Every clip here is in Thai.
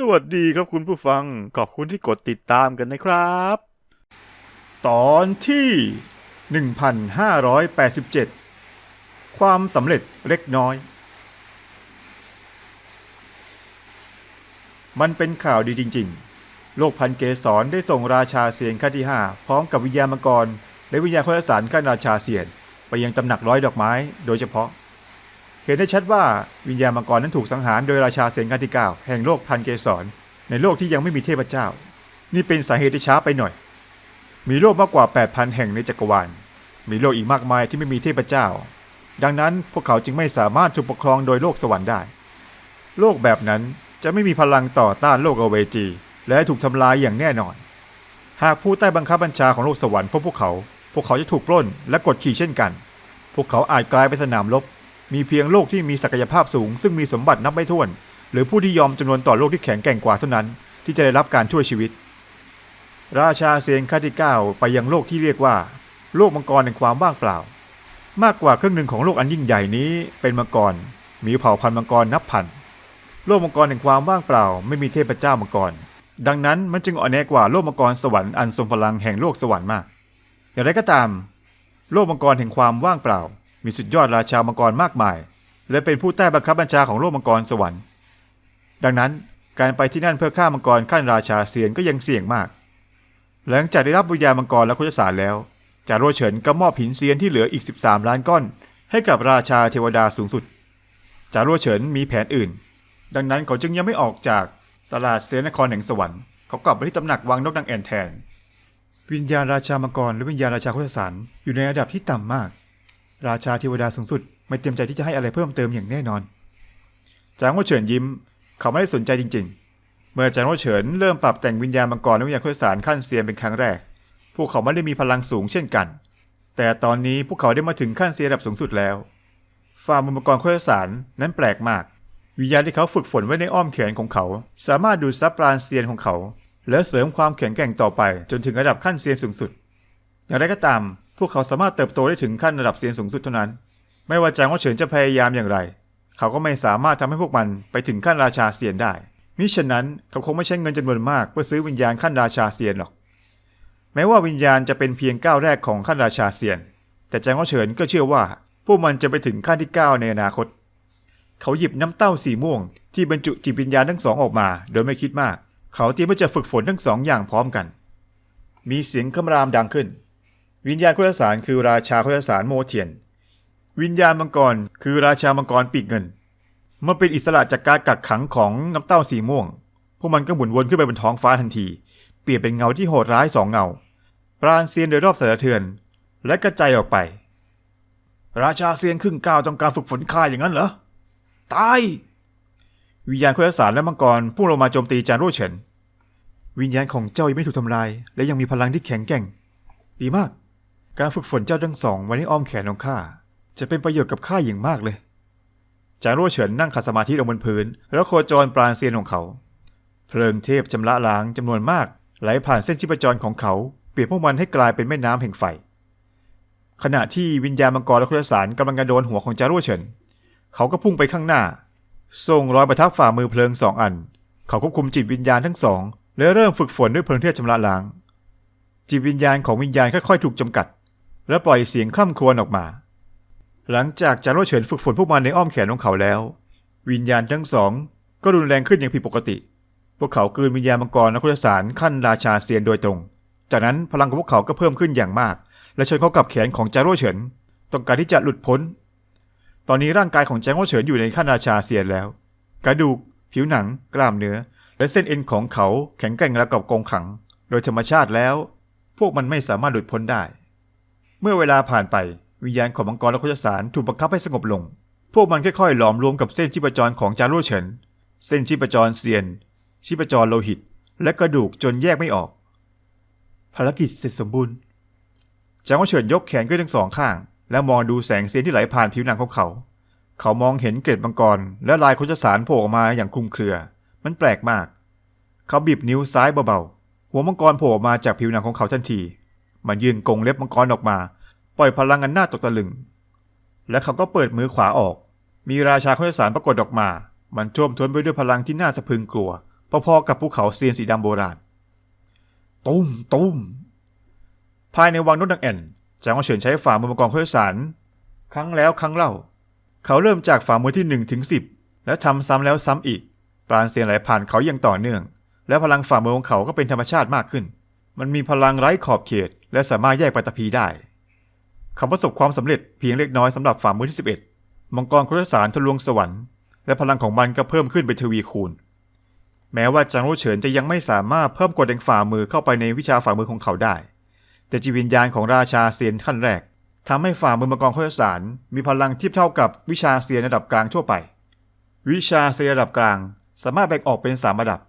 สวัสดีครับคุณผู้ฟัง ขอบคุณที่กดติดตามกันนะครับ ตอนที่ 1587 ความสำเร็จเล็กน้อย มันเป็นข่าวดีจริง ๆ โลกพันเกสรได้ส่งราชาเสียนขั้นที่ 5 พร้อมกับวิญญาณมังกร และวิญญาณพระสารขั้นราชาเสียน ไปยังตำหนักร้อยดอกไม้ โดยเฉพาะ เห็นได้ชัดว่าวิญญาณมังกรนั้นถูกสังหารโดยราชาเซนกันที่เก้าแห่งโลกพันเกสร ในโลกที่ยังไม่มีเทพเจ้า นี่เป็นสาเหตุที่ช้าไปหน่อย มีโลกมากกว่า 8,000 แห่งในจักรวาล มีโลกอีกมากมายที่ไม่มีเทพเจ้า ดังนั้นพวกเขาจึงไม่สามารถถูกปกครองโดยโลกสวรรค์ได้ โลกแบบนั้นจะไม่มีพลังต่อต้านโลกอเวจี และถูกทำลายอย่างแน่นอน หากผู้ใต้บังคับบัญชาของโลกสวรรค์พบพวกเขา พวกเขาจะถูกปล้นและกดขี่เช่นกัน พวกเขาอาจกลายเป็นสนามรบ มีเพียงโลกที่มีศักยภาพสูง ซึ่งมีสมบัตินับไม่ถ้วน หรือผู้ที่ยอมจำนวนต่อโลกที่แข็งแกร่งกว่าเท่านั้น ที่จะได้รับการช่วยชีวิต ราชาเซียนขั้นที่เก้าไปยังโลกที่เรียกว่า โลกมังกรแห่งความว่างเปล่า มากกว่าครึ่งหนึ่งของโลกอันยิ่งใหญ่นี้เป็นมังกร มีเผ่าพันธุ์มังกรนับพัน โลกมังกรแห่งความว่างเปล่า ไม่มีเทพเจ้ามังกร ดังนั้นมันจึงอ่อนแอกว่าโลกมังกรสวรรค์อันทรงพลังแห่งโลกสวรรค์มาก อย่างไรก็ตาม โลกมังกรแห่งความว่างเปล่า มีสุดยอดราชามังกรมากมาย และเป็นผู้ใต้บังคับบัญชาของโลกมังกรสวรรค์ ดังนั้นการไปที่นั่นเพื่อฆ่ามังกรขั้นราชาเซียนก็ยังเสี่ยงมาก หลังจากได้รับวิญญาณมังกรและโคจสารแล้วจารโรเฉินก็มอบหินเซียนที่เหลืออีก 13 ล้านก้อน ให้กับราชาเทวดาสูงสุด จารโรเฉินมีแผนอื่น ดังนั้นเขาจึงยังไม่ออกจากตลาดเซนนครแห่งสวรรค์เขากลับไปที่ตำหนักวังนกนางแอ่นแทน วิญญาณราชามังกรและวิญญาณราชาโคจสารอยู่ในระดับที่ต่ำมาก ราชาเทวดาสูงสุดไม่เต็มใจที่จะให้อะไรเพิ่มเติมอย่างแน่นอน จางโวเฉินยิ้ม เขาไม่ได้สนใจจริง ๆ เมื่อจางโวเฉินเริ่มปรับแต่งวิญญาณมังกรและวิญญาณโคจสารขั้นเซียนเป็นครั้งแรก พวกเขาไม่ได้มีพลังสูงเช่นกัน แต่ตอนนี้พวกเขาได้มาถึงขั้นเซียนระดับสูงสุดแล้วฝ่ามือมังกรโคจสารนั้นแปลกมาก วิญญาณที่เขาฝึกฝนไว้ในอ้อมแขนของเขา สามารถดูดซับปราณเซียนของเขา และเสริมความแข็งแกร่งต่อไป จนถึงระดับขั้นเซียนสูงสุด อย่างไรก็ตาม พวกเขาสามารถเติบโตได้ถึงขั้นระดับเซียนสูงสุดเท่านั้น ไม่ว่าจางว่าเฉินจะพยายามอย่างไร เขาก็ไม่สามารถทำให้พวกมันไปถึงขั้นราชาเซียนได้ มิฉะนั้นเขาคงไม่ใช้เงินจำนวนมากเพื่อซื้อวิญญาณขั้นราชาเซียนหรอก แม้ว่าวิญญาณจะเป็นเพียงก้าวแรกของขั้นราชาเซียน แต่จางว่าเฉินก็เชื่อว่า พวกมันจะไปถึงขั้นที่เก้าในอนาคต เขาหยิบน้ำเต้าสีม่วง ที่บรรจุจิตวิญญาณทั้งสองออกมา โดยไม่คิดมาก เขาเตรียมที่จะฝึกฝนทั้งสองอย่างพร้อมกัน มีเสียงคำรามดังขึ้น วิญญาณโคจสารคือราชาโคจสารโมเทียน วิญญาณมังกรคือราชามังกรปีกเงิน เมื่อเป็นอิสระจากการกักขังของน้ำเต้าสีม่วง พวกมันก็หมุนวนขึ้นไปบนท้องฟ้าทันที เปลี่ยนเป็นเงาที่โหดร้ายสองเงา ปราณเซียนโดยรอบสะเทือน และกระจายออกไป ราชาเซียนครึ่งก้าวต้องการฝึกฝนข้าอย่างนั้นเหรอ ตาย วิญญาณโคจสารและมังกรพุ่งลงมาโจมตีจานโรเฉิน วิญญาณของเจ้ายังไม่ถูกทำลาย และยังมีพลังที่แข็งแกร่ง ดีมาก การฝึกฝนเจ้าทั้งสองไว้ในอ้อมแขนของข้าจะเป็นประโยชน์กับข้าอย่างมากเลย จางโร่เฉินนั่งขัดสมาธิลงบนพื้น แล้วโคจรปราณเซียนของเขา เพลิงเทพชำระล้างจำนวนมาก ไหลผ่านเส้นชีพจรของเขา เปลี่ยนพวกมันให้กลายเป็นแม่น้ำแห่งไฟ ขณะที่วิญญาณมังกรและโคจสารกำลังจะโดนหัวของจางโร่เฉิน เขาก็พุ่งไปข้างหน้า ส่งรอยประทับฝ่ามือเพลิงสองอัน เขาควบคุมจิตวิญญาณทั้งสอง และเริ่มฝึกฝนด้วยเพลิงเทพชำระล้าง จิตวิญญาณของวิญญาณค่อยๆ ถูกจำกัด และปล่อยเสียงคร่ำครวญออกมา หลังจากจารโรเฉินฝึกฝนพวกมันในอ้อมแขนของเขาแล้ว วิญญาณทั้งสองก็รุนแรงขึ้นอย่างผิดปกติ พวกเขากลืนวิญญาณมังกรและคุสารขั้นราชาเซียนโดยตรง จากนั้นพลังของพวกเขาก็เพิ่มขึ้นอย่างมาก และชนเข้ากับแขนของจารโรเฉินต้องการที่จะหลุดพ้น ตอนนี้ร่างกายของจางโรเฉินอยู่ในขั้นราชาเซียนแล้ว กระดูก ผิวหนัง กล้ามเนื้อ และเส้นเอ็นของเขาแข็งแกร่งระกับกรงขัง โดยธรรมชาติแล้ว พวกมันไม่สามารถหลุดพ้นได้ เมื่อเวลาผ่านไปวิญญาณของมังกรและโคจสารถูกบังคับให้สงบลง พวกมันค่อยๆ หลอมรวมกับเส้นชีพจรของจารุเฉิน เส้นชีพจรเซียน ชีพจรโลหิต และกระดูกจนแยกไม่ออก ภารกิจเสร็จสมบูรณ์จางว่าเฉินยกแขนขึ้นทั้งสองข้าง แล้วมองดูแสงเซียนที่ไหลผ่านผิวหนังของเขา เขามองเห็นเกล็ดมังกร และลายโคจสารโผล่ออกมาอย่างคลุมเครือ มันแปลกมาก เขาบีบนิ้วซ้ายเบาๆหัวมังกรโผล่ออกมาจากผิวหนังของเขาทันที มันยืนกงเล็บมังกรออกมา ปล่อยพลังอันน่าตกตะลึง และเขาก็เปิดมือขวาออก มีราชาโคจสารปรากฏออกมา มันท่วมท้นไปด้วยพลังที่น่าสะพรึงกลัว พอๆกับภูเขาเซียนสีดำโบราณ ตุ้มตุ้มภายในวังนกนางแอ่นจางเฉินใช้ฝ่ามือมังกรพุทธสาร ครั้งแล้วครั้งเล่า เขาเริ่มจากฝ่ามือที่1ถึง10และทำซ้ำแล้วซ้ำอีก ปราณเซียนไหลผ่านเขาอย่างต่อเนื่อง และพลังฝ่ามือของเขาก็เป็นธรรมชาติมากขึ้น มันมีพลังไร้ขอบเขต และสามารถแยกปัตตภีได้เขาประสบความสำเร็จเพียงเล็กน้อยสำหรับฝ่ามือที่ 11 มังกรคุรสารทะลวงสวรรค์และพลังของมันก็เพิ่มขึ้นเป็นทวีคูณ แม้ว่าจางโรเฉินจะยังไม่สามารถเพิ่มกฎแห่งฝ่ามือเข้าไปในวิชาฝ่ามือของเขาได้ แต่จิตวิญญาณของราชาเซียนขั้นแรกทำให้ฝ่ามือมังกรคุรสารมีพลังเทียบเท่ากับวิชาเซียนระดับกลางทั่วไป วิชาเซียนระดับกลาง สามารถแบ่งออกเป็นสามระดับ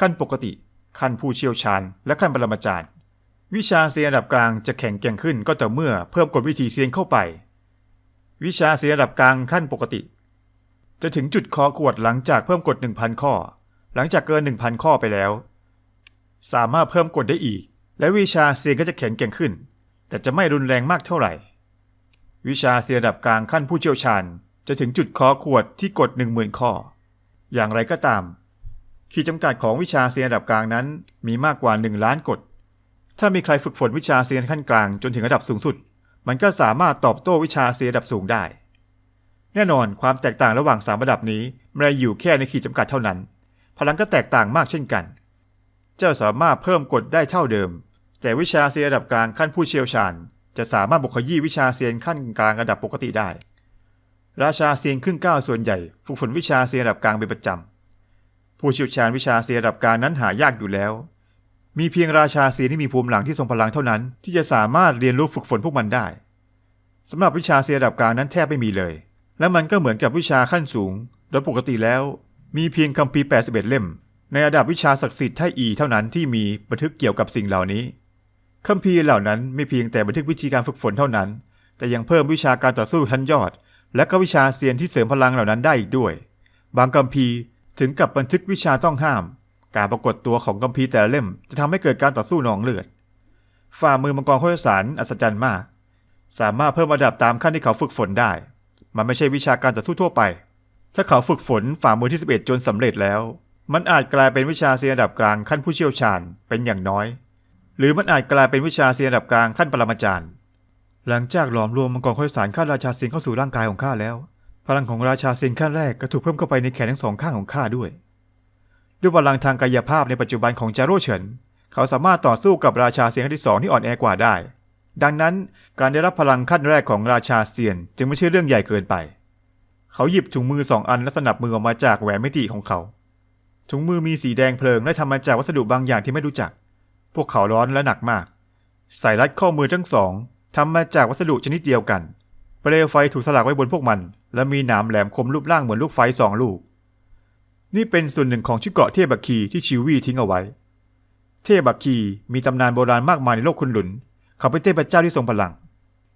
ขั้นปกติ ขั้นผู้เชี่ยวชาญ และขั้นปรมาจารย์ วิชาเซียนระดับกลางจะแข็งแกร่งขึ้นก็ต่อเมื่อเพิ่มกฎวิธีเซียนเข้าไป วิชาเซียนระดับกลางขั้นปกติ จะถึงจุดคอขวดหลังจากเพิ่มกฎ1,000 ข้อ หลังจากเกิน 1,000 ข้อไปแล้ว สามารถเพิ่มกฎได้อีก และวิชาเซียนก็จะแข็งแกร่งขึ้น แต่จะไม่รุนแรงมากเท่าไหร่ วิชาเซียนระดับกลางขั้นผู้เชี่ยวชาญ จะถึงจุดคอขวดที่กฎ10,000 ข้อ อย่างไรก็ตามขีดจำกัดของวิชาเซียนระดับกลางนั้นมีมากกว่า 1 ล้านกฎ ถ้ามีใครฝึกฝนวิชาเซียนขั้นกลางจนถึงระดับสูงสุด มันก็สามารถตอบโต้วิชาเซียนระดับสูงได้ แน่นอนความแตกต่างระหว่างสามระดับนี้ไม่ได้อยู่แค่ในขีดจำกัดเท่านั้น พลังก็แตกต่างมากเช่นกัน เจ้าสามารถเพิ่มกฎได้เท่าเดิม แต่วิชาเซียนระดับกลางขั้นผู้เชี่ยวชาญ จะสามารถบุกขยี้วิชาเซียนขั้นกลางระดับปกติได้ ราชาเซียนขึ้นเก้าส่วนใหญ่ฝึกฝนวิชาเซียนระดับกลางเป็นประจำผู้เชี่ยวชาญวิชาเซียนระดับกลางนั้นหายากอยู่แล้ว มีเพียงราชาเซียนที่มีภูมิหลังที่ทรงพลังเท่านั้น ที่จะสามารถเรียนรู้ฝึกฝนพวกมันได้สำหรับวิชาเซียนระดับกลางนั้นแทบไม่มีเลย และมันก็เหมือนกับวิชาขั้นสูง โดยปกติแล้ว มีเพียงคัมภีร์81 เล่ม ในระดับวิชาศักดิ์สิทธิ์ไทอีเท่านั้นที่มีบันทึกเกี่ยวกับสิ่งเหล่านี้คัมภีร์เหล่านั้นไม่เพียงแต่บันทึกวิธีการฝึกฝนเท่านั้น แต่ยังเพิ่มวิชาการต่อสู้ชั้นยอด และก็วิชาเซียนที่เสริมพลังเหล่านั้นได้อีกด้วย บางคัมภีร์ถึงกับบันทึกวิชาต้องห้าม การปรากฏตัวของคัมภีแต่ละเล่มจะทำให้เกิดการต่อสู้หนองเลือด ฝ่ามือมังกรโคชสารอัศจรรย์มาก สามารถเพิ่มระดับตามขั้นที่เขาฝึกฝนได้ มันไม่ใช่วิชาการต่อสู้ทั่วไป ถ้าเขาฝึกฝนฝ่ามือที่ 11 จนสำเร็จแล้ว มันอาจกลายเป็นวิชาเซียนระดับกลางขั้นผู้เชี่ยวชาญเป็นอย่างน้อย หรือมันอาจกลายเป็นวิชาเซียนระดับกลางขั้นปรมาจารย์ หลังจากหลอมรวมมังกรโคชสารข้าราชาเซียนเข้าสู่ร่างกายของข้าแล้ว พลังของราชาเซียนขั้นแรกก็ถูกเพิ่มเข้าไปในแขนทั้งสองข้างของข้าด้วย ด้วยพลังทางกายภาพในปัจจุบันของจาร่เฉิน เขาสามารถต่อสู้กับราชาเซียนที่สองที่อ่อนแอกว่าได้ ดังนั้นการได้รับพลังขั้นแรกของราชาเซียนจึงไม่ใช่เรื่องใหญ่เกินไป เขาหยิบถุงมือสองอันและสนับมือออกมาจากแหวนมิติของเขา ถุงมือมีสีแดงเพลิงและทำมาจากวัสดุบางอย่างที่ไม่รู้จัก พวกเขาร้อนและหนักมาก สายรัดข้อมือทั้งสองทำมาจากวัสดุชนิดเดียวกัน เปลวไฟถูกสลักไว้บนพวกมัน และมีหนามแหลมคมรูปร่างเหมือนลูกไฟสองลูก นี่เป็นส่วนหนึ่งของชุดเกราะเทพบักคีที่ชิววี่ทิ้งเอาไว้ เทพบักคีมีตำนานโบราณมากมายในโลกคุณหลุน เขาเป็นเทพเจ้าที่ทรงพลัง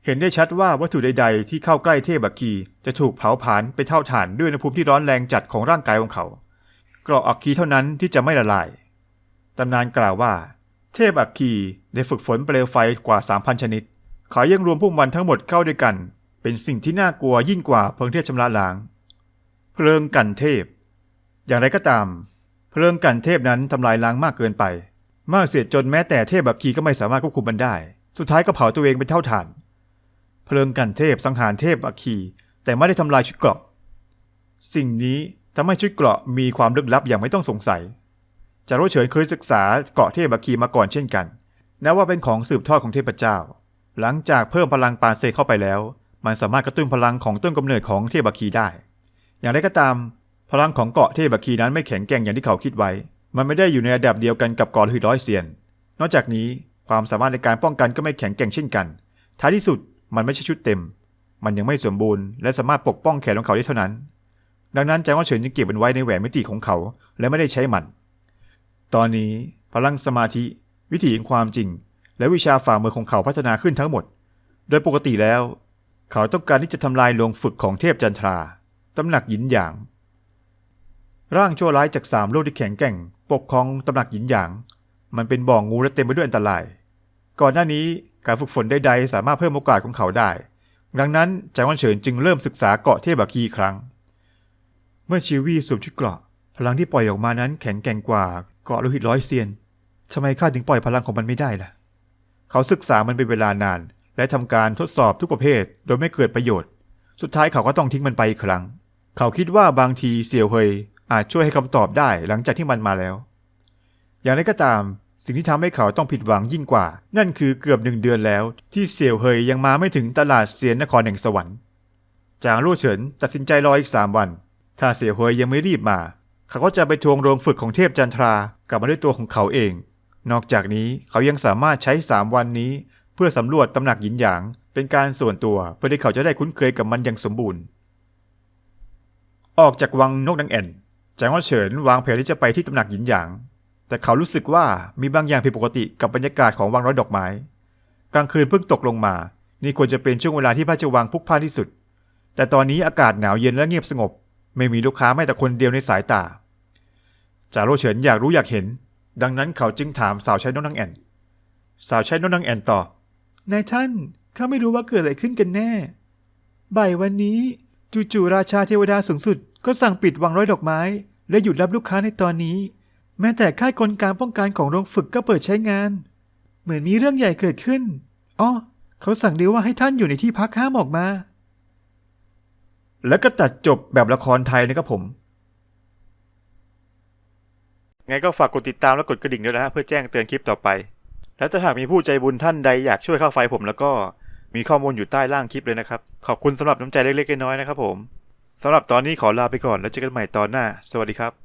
เห็นได้ชัดว่าวัตถุใด ๆ ที่เข้าใกล้เทพบักคีจะถูกเผาผลาญไปเท่าฐานด้วยอุณหภูมิที่ร้อนแรงจัดของร่างกายของเขา เกราะอักคีเท่านั้นที่จะไม่ละลาย ตำนานกล่าวว่า เทพอักคีได้ฝึกฝนเปลวไฟกว่า 3,000 ชนิด เขายังรวมพวกมันทั้งหมดเข้าด้วยกัน เป็นสิ่งที่น่ากลัวยิ่งกว่าเพลิงเทพชำระล้าง เพลิงกันเทพ อย่างไรก็ตาม เพลิงกันเทพนั้นทำลายล้างมากเกินไป มากเสียจนแม้แต่เทพแบักคีก็ไม่สามารถควบคุมมันได้ สุดท้ายก็เผาตัวเองเป็นเท่าฐาน เพลิงกันเทพสังหารเทพบักคีแต่ไม่ได้ทำลายชุดเกราะ สิ่งนี้ทำให้ชุดเกราะมีความลึกลับอย่างไม่ต้องสงสัยจารุเฉินเคยศึกษาเกราะเทพบักคีมาก่อนเช่นกันนับว่าเป็นของสืบทอดของเทพเจ้า หลังจากเพิ่มพลังปานเซเข้าไปแล้ว มันสามารถกระตุ้นพลังของต้นกำเนิดของเทพบัคีได้ อย่างไรก็ตาม พลังของเกาะเทพบคีนั้นไม่แข็งแกร่งอย่างที่เขาคิดไว้ มันไม่ได้อยู่ในระดับเดียวกันกับเกาะหือร้อยเซียน นอกจากนี้ความสามารถในการป้องกันก็ไม่แข็งแกร่งเช่นกัน ท้ายที่สุดมันไม่ใช่ชุดเต็ม มันยังไม่สมบูรณ์และสามารถปกป้องแขนของเขาได้เท่านั้น ดังนั้นจางว่าเฉินจึงเก็บมันไว้ในแหวนมิติของเขา และไม่ได้ใช้มัน ตอนนี้พลังสมาธิ วิถีแห่งความจริง และวิชาฝ่ามือของเขาพัฒนาขึ้นทั้งหมด โดยปกติแล้ว เขาต้องการที่จะทำลายโรงฝึกของเทพจันทราตำหนักหยินหยาง ร่างชั่วร้ายจากสามโลกที่แข็งแกร่ง ปกครองตำหนักหยินหยาง มันเป็นบ่องงูและเต็มไปด้วยอันตราย ก่อนหน้านี้การฝึกฝนใดๆสามารถเพิ่มโอกาสของเขาได้ ดังนั้นจางวันเฉินจึงเริ่มศึกษาเกาะเทพบักคีครั้ง เมื่อชิวี่สวมชุดเกราะ พลังที่ปล่อยออกมานั้นแข็งแกร่งกว่าเกาะโลหิตร้อยเซียนทำไมข้าถึงปล่อยพลังของมันไม่ได้ล่ะ เขาศึกษามันเป็นเวลานาน และทำการทดสอบทุกประเภท โดยไม่เกิดประโยชน์ สุดท้ายเขาก็ต้องทิ้งมันไปอีกครั้ง เขาคิดว่าบางทีเสี่ยวเฮย อาจช่วยให้คำตอบได้หลังจากที่มันมาแล้ว อย่างไรก็ตาม สิ่งที่ทำให้เขาต้องผิดหวังยิ่งกว่า นั่นคือเกือบหนึ่งเดือนแล้ว ที่เสี่ยวเฮยยังมาไม่ถึงตลาดเซียนนครแห่งสวรรค์จางลู่เฉินตัดสินใจรออีกสามวัน ถ้าเสี่ยวเฮยยังไม่รีบมา เขาก็จะไปทวงโรงฝึกของเทพจันทรากลับมาด้วยตัวของเขาเอง นอกจากนี้เขายังสามารถใช้สามวันนี้ เพื่อสำรวจตำหนักหยินหยาง เป็นการส่วนตัวเพื่อที่เขาจะได้คุ้นเคยกับมันอย่างสมบูรณ์ ออกจากวังนกนางแอ่น จางว่าเฉินวางแผนที่จะไปที่ตำหนักหยินหยาง แต่เขารู้สึกว่ามีบางอย่างผิดปกติกับบรรยากาศของวังร้อยดอกไม้ กลางคืนเพิ่งตกลงมา นี่ควรจะเป็นช่วงเวลาที่พระราวังพุกพ่านที่สุด แต่ตอนนี้อากาศหนาวเย็นและเงียบสงบ ไม่มีลูกค้าแม้แต่คนเดียวในสายตาจาโรเฉินอยากรู้อยากเห็น ดังนั้นเขาจึงถามสาวใช้นกนางแอนสาวใช้นกนางแอนตอบนายท่านข้าไม่รู้ว่าเกิดอะไรขึ้นกันแน่ บ่ายวันนี้จู่ๆราชาเทวดาสูงสุด ก็สั่งปิดวังร้อยดอกไม้ และหยุดรับลูกค้าในตอนนี้ แม้แต่ค่ายกลการป้องกันของโรงฝึกก็เปิดใช้งาน เหมือนมีเรื่องใหญ่เกิดขึ้นอ๋อเขาสั่งเดียวว่าให้ท่านอยู่ในที่พักห้ามออกมา แล้วก็ตัดจบแบบละครไทยนะครับผม ไงก็ฝากกดติดตามและกดกระดิ่งด้วยนะฮะเพื่อแจ้งเตือนคลิปต่อไป และถ้าหากมีผู้ใจบุญท่านใดอยากช่วยค่าไฟผมแล้วก็มีข้อมูลอยู่ใต้ล่างคลิปเลยนะครับ ขอบคุณสำหรับน้ำใจเล็กๆน้อยๆนะครับผม สำหรับตอนนี้ขอลาไปก่อนแล้วเจอกันใหม่ตอนหน้า สวัสดีครับ